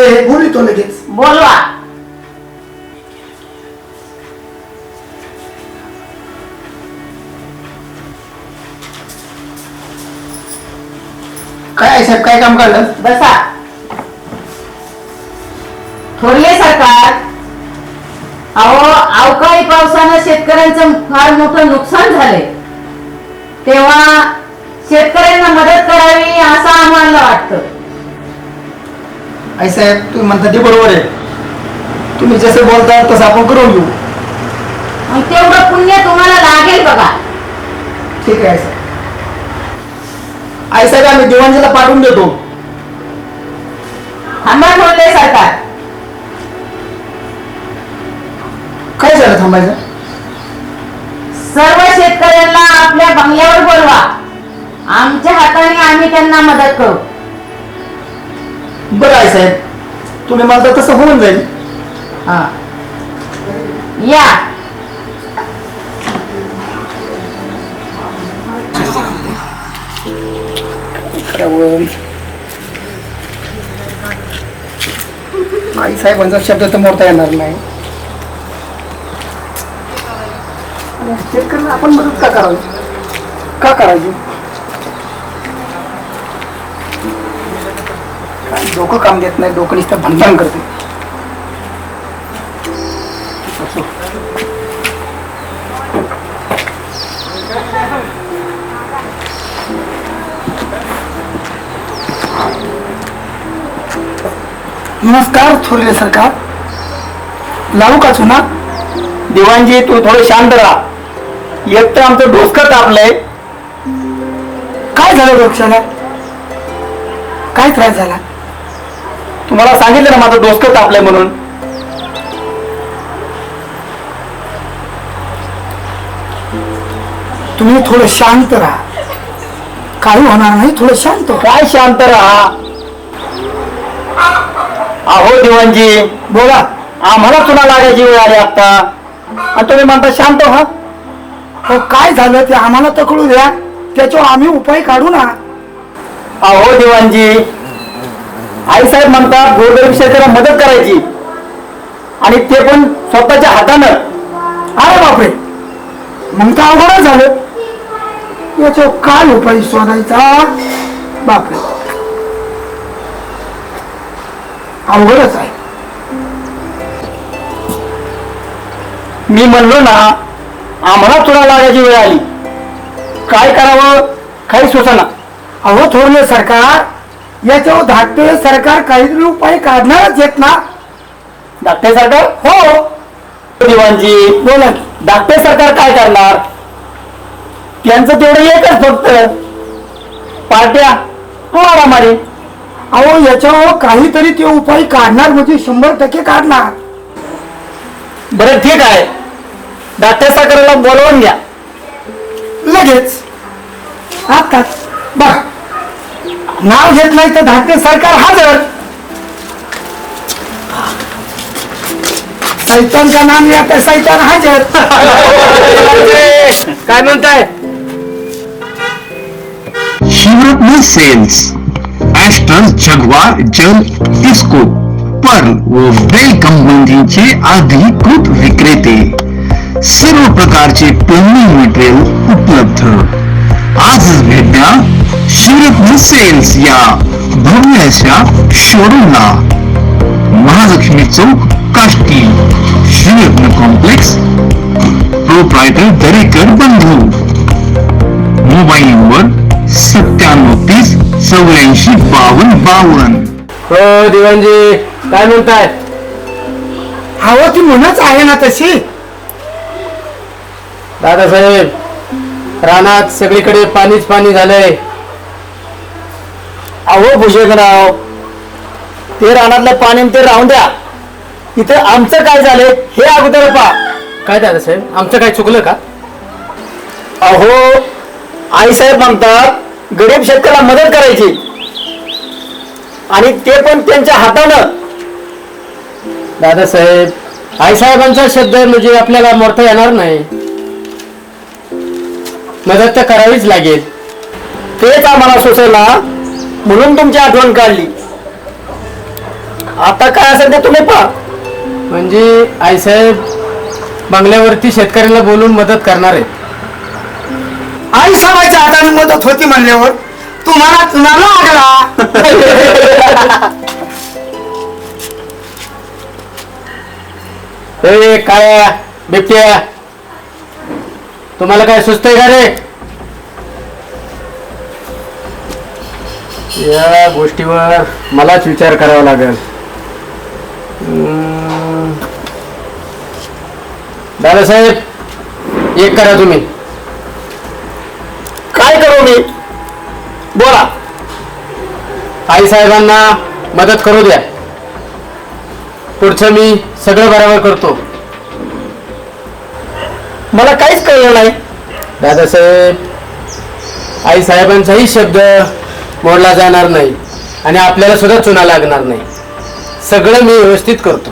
थांबलेले आहे बोलितो लगेच बोलवा काय आहे साहेब काय काम काढलं बसा थोरले सरकार अहो अवकाळी पावसानं शेतकऱ्यांचं फार मोठं नुकसान झालंय तेव्हा शेतकऱ्यांना मदत करावी असं आम्हाला वाटतं आई साहेब तुम्ही म्हणता ते बरोबर आहे. तुम्ही जसे बोलता तसं आपण करून घेऊ. तेवढं पुण्य तुम्हाला लागेल बघा. ठीक आहे आई साहेब. आई साहेब आम्ही दिवाणजीला पाठवून देतो. थांबा थोरले सरकार. काय झालं थांबायचं? सर्व शेतकऱ्यांना आपल्या बंगल्यावर बोलवा. आमच्या हाताने आम्ही त्यांना मदत करू. बरं आहे साहेब. तुम्ही म्हणता तसं होऊन जाईल. हा. या. आई साहेबांचा शब्द तर मोडता येणार नाही. शेतकऱ्यांना आपण मदत का करावी? का करायची डोकं काम देत नाही डोकं नुसतं भनभन करते. नमस्कार थोरले सरकार. लावू का चुना? दिवाणजी तू थोडं शांत राहा. एक तर आमचं डोसकं तापलंय. काय झालं डोक्याला काय त्रास झाला? तुम्हाला सांगितलं ना माझं डोसकं तापलंय म्हणून? तुम्ही थोडं शांत राहा. काही होणार नाही थोडं शांत. काय शांत राहा? अहो दिवाणजी. बोला. आम्हाला चुना लागायची वेळ आली आता. आणि तुम्ही म्हणता शांत व्हा. हो काय झालं ते आम्हाला तकळू द्या. त्याच्यावर आम्ही उपाय काढू ना. अहो दिवाणजी आई साहेब म्हणतात गोरगरीब शेतकऱ्याला मदत करायची. आणि ते पण स्वतःच्या हातानं. अरे बापरे. मग तर अवघडच झालं? याचा काय उपाय शोधायचा? बापरे. अवघडच आहे. मी म्हणलो ना आम्हाला तुला लागायची वेळ आली. काय करावं? काही सुचना. अहो थोरले सरकार याच्यावर धाकटे सरकार काहीतरी उपाय काढणारच येत ना? धाकटे सरकार? हो. दिवाणजी बोला. की धाकटे सरकार काय करणार? त्यांचं तेवढं एकच फक्त. पार्ट्या मारामारी अहो याच्यावर काहीतरी ते उपाय काढणार म्हणजे शंभर टक्के काढणार. बरं ठीक आहे. धाकटे सरकारला बोलवून घ्या. लगेच. आताच बघ नाव घेत नाही तर धाकटे सरकार हजर. सैतान का नाम लिया तर सैतान हजर. काय म्हणताय? सेल्स ऍस्टर जगवार जल डिस्को पर्ल व बेल कंपनीचे अधिकृत विक्रेते. सर्व प्रकारचे प्लंबिंग मटेरियल उपलब्ध. आजच भेट द्या शिवरत्न सेल्स या भव्य अशा शोरूमला. महालक्ष्मी चौक काष्टी शिवरत्न कॉम्प्लेक्स प्रोप्रायटर दरेकर बंधू. मोबाईल नंबर सत्त्याण्णव तीस चौऱ्याऐंशी बावन्न बावन्न. हो दिवाणजी काय म्हणताय? हवं ती म्हणच आहे ना तशी. दादासाहेब रानात सगळीकडे पाणीच पाणी झालंय. अहो भुजंगराव ते रानातलं पाणी ते राहून द्या इथे आमचं काय झालंय हे अगोदर पा काय दादासाहेब आमचं काय चुकलं का? अहो आईसाहेब म्हणतात गरीब शेतकऱ्याला मदत करायची. आणि ते पण त्यांच्या हातानं. दादासाहेब आईसाहेबांचा शब्द म्हणजे आपल्याला मोडता येणार नाही. मदत तर करावीच लागेल. तेच आम्हाला सुचवला. म्हणून तुमची आठवण काढली. आता काय असेल ते तुम्ही पहा. म्हणजे आईसाहेब बंगल्यावरती शेतकऱ्यांना बोलून मदत करणार आहेत. आई साहेबाच्या हाताने मदत होती म्हणल्यावर तुम्हाला आगळा ए काय बिबट्या. तुम्हाला काय सुचतंय का रे? या गोष्टीवर मलाच विचार करावा लागेल. दादासाहेब एक करा तुम्ही. काय करू मी? बोला. आई साहेबांना मदत करू द्या. पुढचं मी सगळं बरोबर करतो. मला काहीच कळलं नाही. दादासाहेब आई साहेबांचाही शब्द मोडला जाणार नाही आणि आपल्याला सुद्धा चुना लागणार नाही. सगळं मी व्यवस्थित करतो.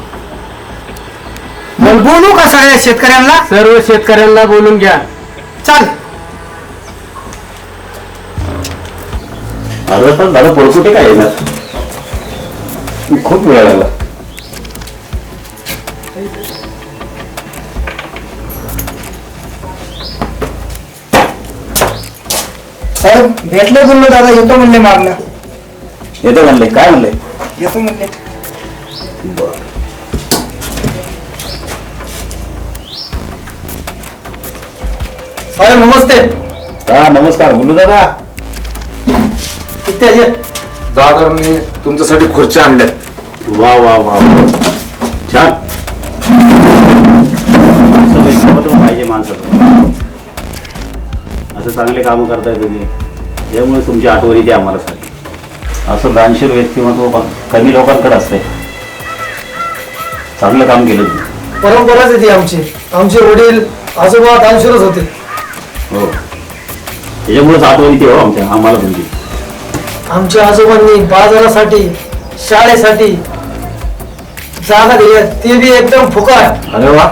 मग बोलू का सगळ्या शेतकऱ्यांना. सर्व शेतकऱ्यांना बोलून घ्या. चाल. अर्धा तास झालं पोळकुटे काय येणार? खूप वेळ लागला. साहेब भेटले बोललो दादा येतो म्हणले मागणं येतो म्हणले काय म्हणले? येतो म्हणले. साहेब नमस्ते. हा नमस्कार बोलू दादा. इथे ये. दादांनी तुमच्यासाठी खुर्च्या आणल्यात. वा वा वा वा. छान. असं चांगले कामं करताय तुम्ही. त्यामुळे तुमची आठवण येते आम्हाला सारखी असं दानशीर व्यक्तिमत्व कमी लोकांकडे असते चांगलं काम केलं तुम्ही. परंपराच येते आमची. आमचे वडील आजोबा दानशूरच होते. हो. त्याच्यामुळेच आठवण येते हो आमच्या आम्हाला तुमची. आमच्या आजोबांनी बाजारासाठी शाळेसाठी जागा दिल्या ते बी एकदम फुकट. अरे वा.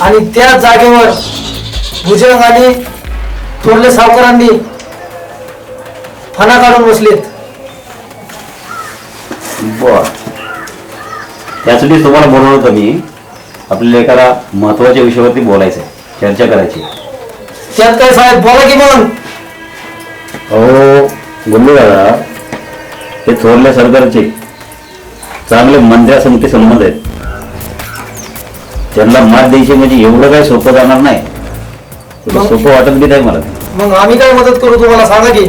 आणि त्या जागेवर भुजंग आणि थोरले सावकारांनी फणा काढून बसलेत. बर. त्यासाठी तुम्हाला बोलवलं होतं मी आपल्याला एखादा महत्त्वाच्या विषयावरती बोलायचं आहे चर्चा करायची. त्यात काय साहेब बोला की मग. अहो गुल्लू दादा हे थोरल्या सरकारचे चांगले मंत्र्या समिती संबंध आहेत. त्यांना मात द्यायची म्हणजे एवढं काही सोपं जाणार नाही. सोपं वाटत बी नाही मला. मग आम्ही काय मदत करू तुम्हाला? सांगा की.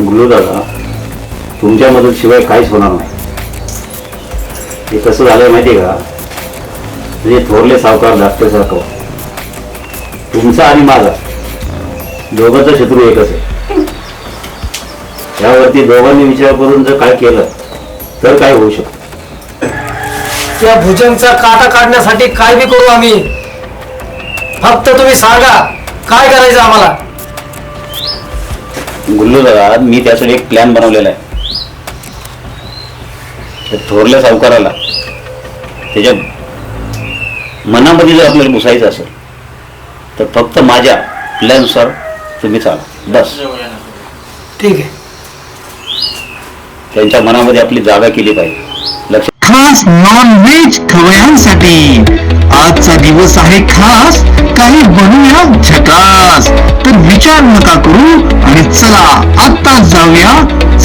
गुल्लू दादा तुमच्या मदत शिवाय काहीच होणार नाही. हे कसं झालंय माहितीये का? म्हणजे थोरले सावकार धाकटे सावकार तुमचा आणि माझा. दोघांचा शत्रू एकच आहे. यावरती दोघांनी विचार करून जर काय केलं तर काय होऊ शकतं? त्या भुजंगचा काटा काढण्यासाठी काय बी करू आम्ही? फक्त तुम्ही सांगा काय करायचं आम्हाला? गुल्लू दादा मी त्यासाठी एक प्लॅन बनवलेला आहे. त्या थोरल्या सावकाराला त्याच्या मनामध्ये जर आपल्याला घुसायचं असेल तर फक्त माझ्या प्लॅननुसार तुम्ही चाला. बस. ठीक आहे. त्यांच्या मनामध्ये आपली जागा केली पाहिजे. लक्ष खास नॉन व्हेज खवयांसाठी. आजचा दिवस आहे खास काही बनूया झकास तर विचार नका करू आणि चला आता जाऊया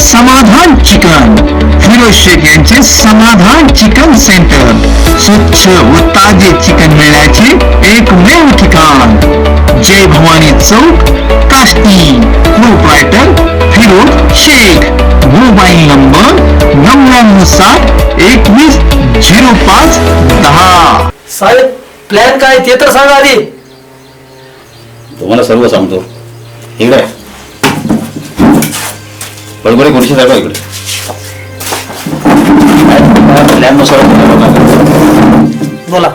समाधान चिकन. फिरोज शेख यांचे समाधान चिकन सेंटर. स्वच्छ व ताजे चिकन मिळण्याचे एकमेव ठिकाण. जय भवानी चौक Kashti. Proprietor Firoz Shaikh. Mobile number नव्याण्णव साठ एकवीस झिरो पाच दहा. साहेब प्लॅन काय ते तर सांगा आधी. तुम्हाला सर्व सांगतो. इकडे. बरोबर खुर्ची दाखवा इकडे. प्लॅननुसार. बोला.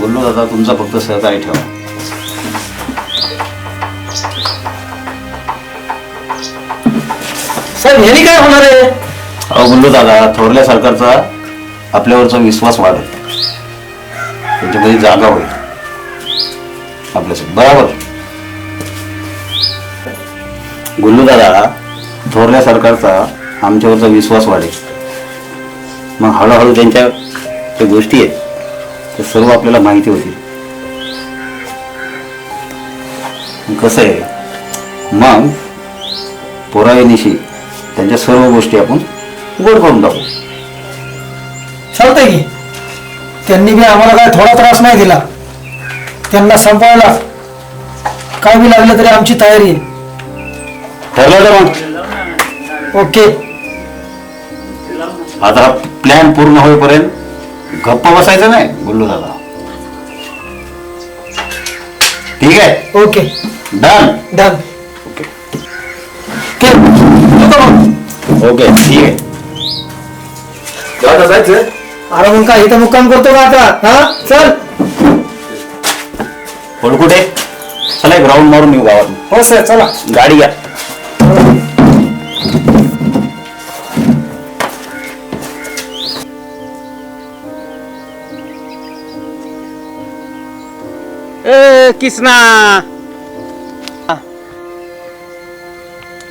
गुल्लू दादा तुमचा फक्त सहकार्य ठेवा. साहेब ह्यानी काय होणार आहे? अहो गुल्लू दादा थोरल्या सरकारचा आपल्यावरचा विश्वास वाढेल. त्यांच्यामध्ये जागा होईल. आपल्यासाठी. बरोबर. गुल्लू दादा थोरल्या सरकारचा आमच्यावरचा विश्वास वाढेल. मग हळूहळू त्यांच्या ज्या गोष्टी आहेत त्या सर्व आपल्याला माहिती होतील. कसं आहे? मग पोरायनिशी त्यांच्या सर्व गोष्टी आपण गोड करून टाकू. चालतंय की? त्यांनी बी आम्हाला काय थोडा त्रास नाही दिला. त्यांना संपवायला काय बी लागलं तरी आमची तयारी आहे. ठरलं तर मग. ओके. आता प्लॅन पूर्ण होईपर्यंत गप्प बसायचं नाही बोललो दादा. ठीक आहे? ओके. डन डन ओके ठीक आहे. दादा जायचं? अरे मग काय इथं मुक्काम करतो का आता. हा? चल. कुठे? चला एक राऊंड मारून येऊ गावात हो सर चला. गाडी घ्या. ए किसना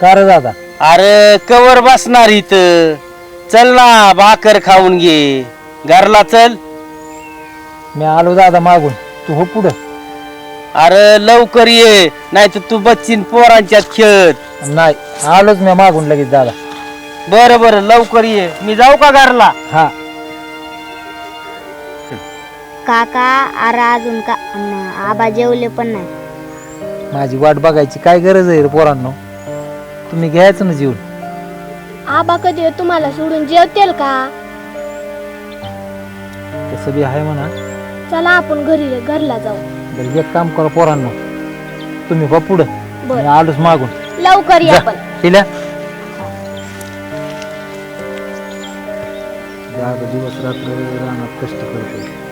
का रे दादा? अरे कवर बसणार इथं. चल ना भाकर खाऊन घे. घरला चल. मी आलो दादा मागून. तू हो पुढं. अरे लवकर ये. नाही तर तू बच्चीन पोरांच्यात खेळत नाही आलोच मी मागून लगेच दादा. बरं बरं लवकर ये. मी जाऊ का घरला? हा. काका अरे अजून का? अन आबा जेवले पण नाही. माझी वाट बघायची काय गरज आहे रे पोरांनो? तुम्ही घ्यायचं ना जीवन आबा कधी तुम्हाला सोडून? जेवतील का? तसं बी आहे म्हणा. चला आपण घरी घरला जाऊ. बरं एक काम करा पोरांनो. तुम्ही बा पुढं. मी बर आलोच मागून. लवकर या पण दिवस रात्र रानात कष्ट करते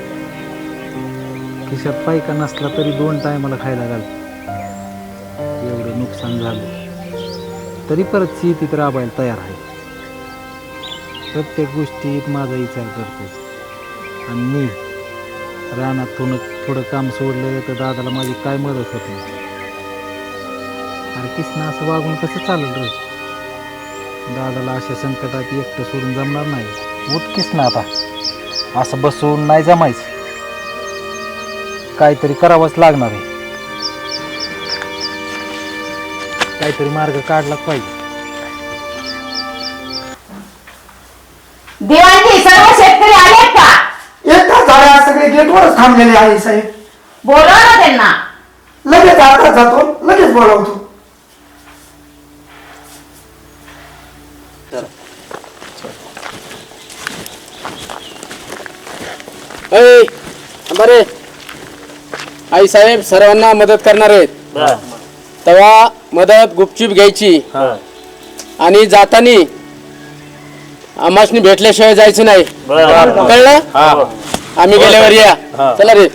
खिशात पायका नसला तरी दोन टायमाला खायला घाल. एवढं नुकसान झालं. तरी परत शेतीत राबायला तयार आहे. प्रत्येक गोष्टीत माझा विचार करतो आणि मी रानात थोडं थोडं काम सोडलं तर दादाला माझी काय मदत होत? नाही अरे किसना असं वागून कसं चालेल रे? दादाला अशा संकटात एकटं सोडून जमणार नाही. उठकीस किसना आता? असं बसून नाही जमायचं. काहीतरी करावंच लागणार आहे. काहीतरी मार्ग काढलाच पाहिजे. दिवाळी सर्व शेतकरी आलेत का? एक तास झाले सगळे गेटवरच थांबलेले आहे साहेब. बोलवा ना त्यांना. लगेच आता जातो लगेच बोलावतो. बरे आई साहेब सर्वांना मदत करणार आहेत. तेव्हा मदत गुपचूप घ्यायची. आणि जातानी आमासनी भेटल्याशिवाय जायचं नाही. कळलं? आम्ही गेल्यावर या. चला रे.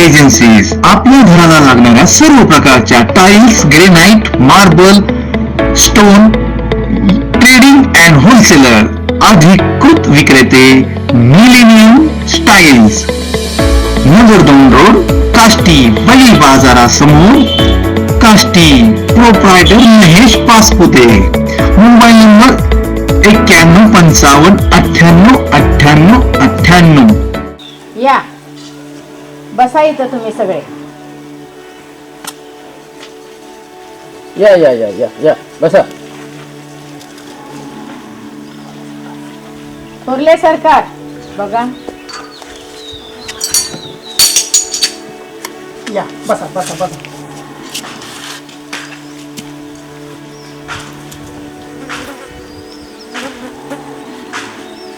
एजन्सीज आपल्या घराला लागणाऱ्या सर्व प्रकारच्या tiles granite marble stone wholesaler अधिकृत विक्रेते millennium styles Nagar Daund road Kashti बली बाजारासमोर Kashti proprietor Mahesh Paspute. Mobile number एक्क्याण्णव पंचावन्न अठ्ठ्याण्णव अठ्ठ्याण्णव अठ्ठ्याण्णव. या. बसा इथं तुम्ही सगळे. या या या या या. बसा. थोरले सरकार. बघा. या बसा बसा बसा.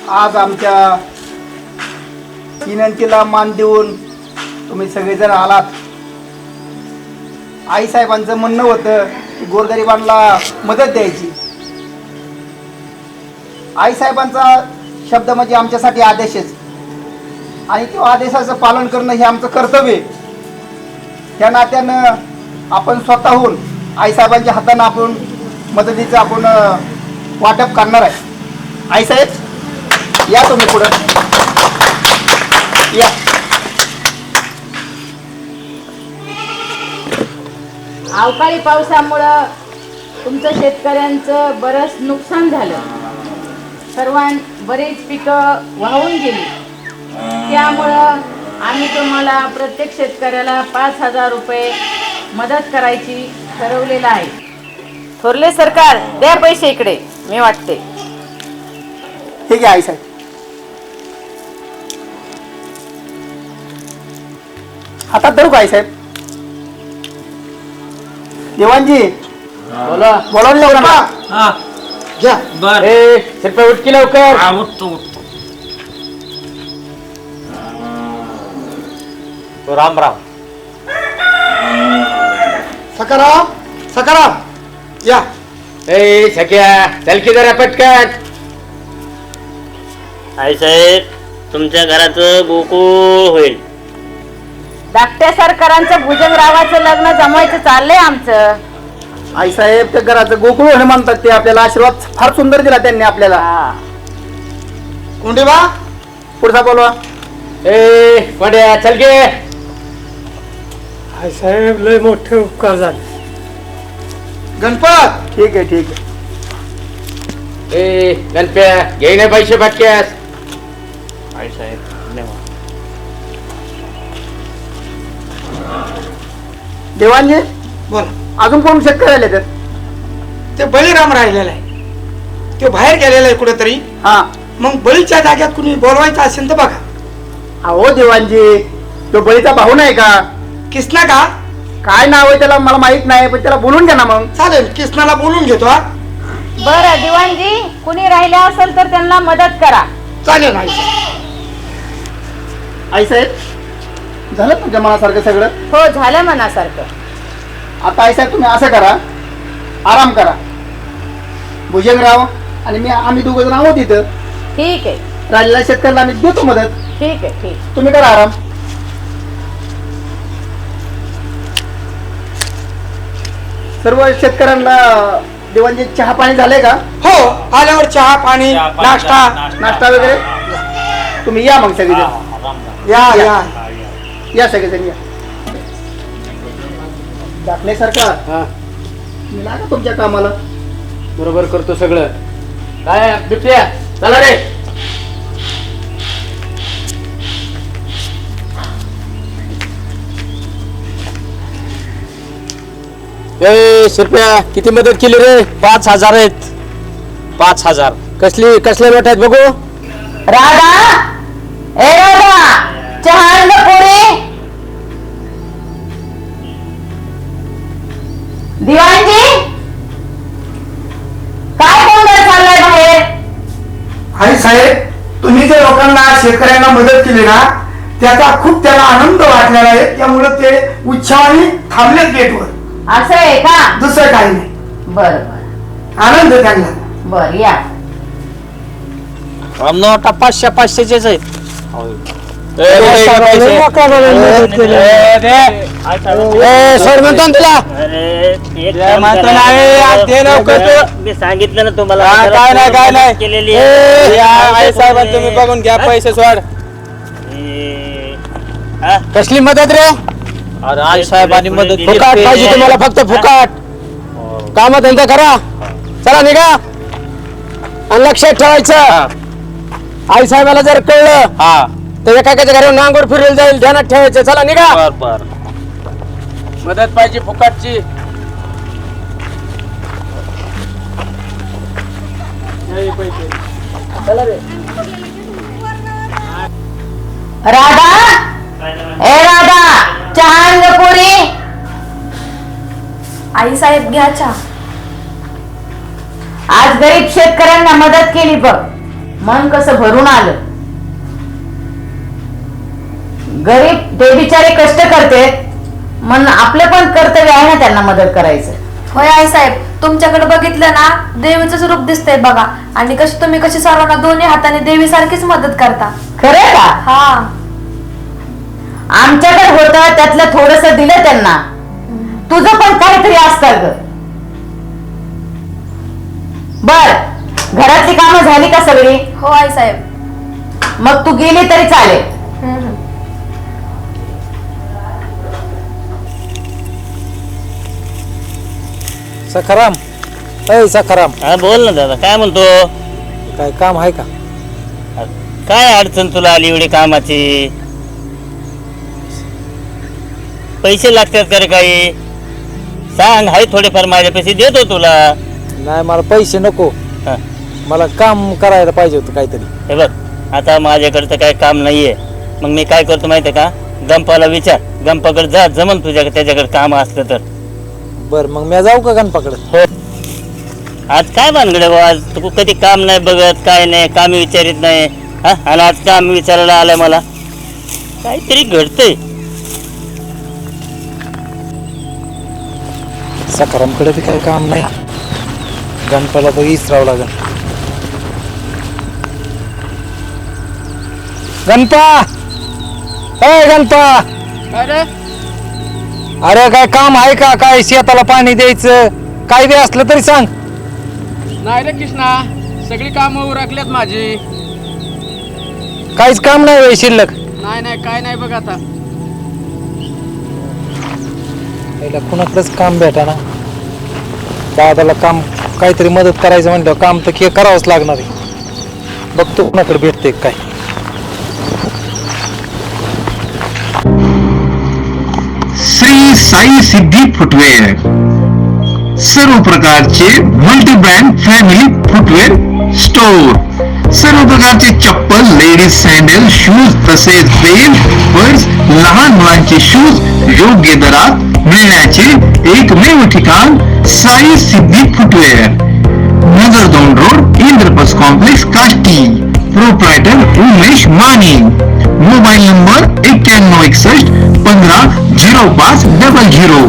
आज आमच्या विनंतीला मान देऊन तुम्ही सगळेजण आलात. आईसाहेबांचं म्हणणं होतं की गोरगरिबांना मदत द्यायची. आईसाहेबांचा शब्द म्हणजे आमच्यासाठी आदेशच. आणि तो आदेशाचं पालन करणं हे आमचं कर्तव्य आहे. त्या नात्यानं आपण स्वतःहून आईसाहेबांच्या हातानं आपण मदतीचं आपण वाटप करणार आहे. आईसाहेब या तुम्ही पुढं. या. अवकाळी पावसामुळं तुमचं शेतकऱ्यांचं बरंच नुकसान झालं. सर्वां बरीच पिकं वाहून गेली. त्यामुळं आम्ही तुम्हाला प्रत्येक शेतकऱ्याला पाच हजार रुपये मदत करायची ठरवलेलं आहे. थोरले सरकार द्या पैसे इकडे मी वाटते. हे घ्या आई साहेब. हातात धरू का आई साहेब? देवानजी बोला. बोलावून लवकर घ्या. ए शिरप्या उठकी लवकर. राम राम. सकाराम सकाराम या. ए सख्या चल की जरा पटकन. आई साहेब तुमच्या घराचं गोकुळ होईल. धाकट्या सरकारांचं भुजंगरावाचं लग्न जमायचं चाललंय आमचं. आई साहेब त्या घराचं गोकुळ होणे म्हणतात ते आपल्याला आशीर्वाद फार सुंदर दिला त्यांनी आपल्याला. कोंडे बा पुढचा बोलवा. ए पड्या चल गे. साहेब लय मोठे उपकार झाले. गणपत! ठीक आहे ठीक आहे. ए गणप्या घेईन पैसे पटक्यास आई साहेब धन्यवाद. देवानजी बोल. अजून कोण शेतकरी आले तर? ते बळीराम राहिलेला आहे. तो बाहेर गेलेला आहे कुठेतरी. हा. मग बळीच्या जाग्यात कुणी बोलवायचं असेल तर बघा. अहो देवानजी तो बळीचा भाऊ नाही का? किसना का? काय नाव आहे त्याला मला माहीत नाही पण त्याला बोलून घ्या ना मग. चालेल किसनाला बोलून घेतो हा. बरं दिवाणजी कुणी राहिले असेल तर त्यांना मदत करा. चालेल आई. साहेब. आई साहेब झालं तुमच्या मनासारखं सगळं? हो झालं मनासारखं. आता आई साहेब तुम्ही असं करा. आराम करा. भुजंगराव आणि मी आम्ही दोघं जण आहोत इथं. ठीक आहे. राहिलेल्या शेतकऱ्याला आम्ही देतो मदत. ठीक आहे ठीक. तुम्ही करा आराम. सर्व शेतकऱ्यांना देवांचे चहा पाणी झालंय का? हो आल्यावर चहा पाणी नाश्ता. नाश्ता. वगैरे? तुम्ही या मग सगळेजण. या. या. या सगळेजण या. दाखले सरकार हा. लागा तुमच्या कामाला. बरोबर करतो सगळं. काय बिट्या चला रे. ए शिरप्या किती मदत केली रे? पाच हजार आहेत. पाच हजार. कसली कसल्या नोट आहेत बघू? राधा! ए राधा! चहा आणलं पोरी? दिवाणजी काय गोंधळ चाललाय बाहेर आई साहेब तुम्ही जे लोकांना शेतकऱ्यांना मदत केली ना त्याचा खूप त्याला आनंद वाटलेला आहे त्यामुळे ते उत्साहाने थांबलेत गेटवर असं आहे का दुसरं काही नाही बर बर आनंद त्यांना बर या नोटा पाचशे पाचशेचेच आहेत तुला. मी सांगितलं ना तुम्हाला हा, काय नाही काय नाही केलेली साहेबांनी तुम्ही बघून घ्या पैसे सोड हा? कसली मदत रे अरे आई साहेबांनी मदत. फुकाट पाहिजे तुम्हाला फक्त फुकाट काम धंदा करा चला निघा आणि लक्षात ठेवायचं आई साहेबाला जर कळलं हा तर एकाच्या घरी नांगोर फिरवलं जाईल ध्यानात ठेवायचं. चला निघा. बर बर. मदत पाहिजे फुकाटची. राधा? ए राधा चहा पोरी? आई साहेब घ्या चहा. आज गरीब शेतकऱ्यांना मदत केली बघ. मन कसं भरून आलं. गरीब ते बिचारे कष्ट करते मन आपलं पण कर्तव्य आहे ना त्यांना मदत करायचं. होय आई साहेब तुमच्याकडे बघितलं ना देवीचं रूप दिसतंय बघा. आणि कशी तुम्ही कशी सर्वांना दोन्ही हाताने देवीसारखीच मदत करता. खरं का? हा. आमच्याकडे होतं त्यातलं थोडस दिलं त्यांना. तुझं पण काहीतरी असतं ग. बर घरातली कामं झाली का सगळी? हो आई साहेब. मग तू गेली तरी चालेल. सखाराम. अय सखाराम. हा बोल ना दादा काय म्हणतो? काय काम आहे का? काय अडचण तुला आली एवढी कामाची? पैसे लागतात का रे काही? सांग हाय थोडेफार माझ्या पैसे देतो तुला. नाही मला पैसे नको. हा. मला काम करायला पाहिजे होतं काहीतरी. हे बघ आता माझ्याकडे तर काही काम नाहीये. मग मी काय करतो माहिती आहे का? गंपाला विचार. गंपाकडे जा जमन तुझ्याकडे त्याच्याकडे काम असलं तर. बर मग मी जाऊ का गणपाकडे? हो. आज काय भानगड आहे आज तू कधी काम नाही बघत काय नाही काम विचारित नाही. हा? आणि आज काम विचारायला आलंय मला. काहीतरी घडतंय. सखारामकडे बी काही काम नाही. गणपाला तर इसरावं लागेल. गणपा! अय गणपा! अरे? काय काम आहे का? काय शेताला पाणी द्यायचं? काय बी असलं तरी सांग. नाही रे कृष्णा सगळी कामं उरकल्यात माझी. काहीच काम नाही होय शिल्लक. नाही नाही काय नाही बघ आता. पहिला कुणाकडेच काम भेटा ना दादाला काम काहीतरी मदत करायचं म्हणलं काम तर के करावंच लागणार आहे. बघतो कुणाकडे भेटते काय. साई सिद्धी फुटवेअर सर्व प्रकारचे multi brand family footwear store सर्व प्रकारचे चप्पल लेडीज सँडल शूज तसेच बेल पर्स लहान मुलांचे शूज योग्य दरात मिळण्याचे एकमेव ठिकाण साई सिद्धी footwear Nagar Daund road इंद्रपस complex Kashti. Proprietor Umesh Mane. Mobile number एक्क्याण्णव एकसष्ट पंधरा झिरो पाच डबल झिरो.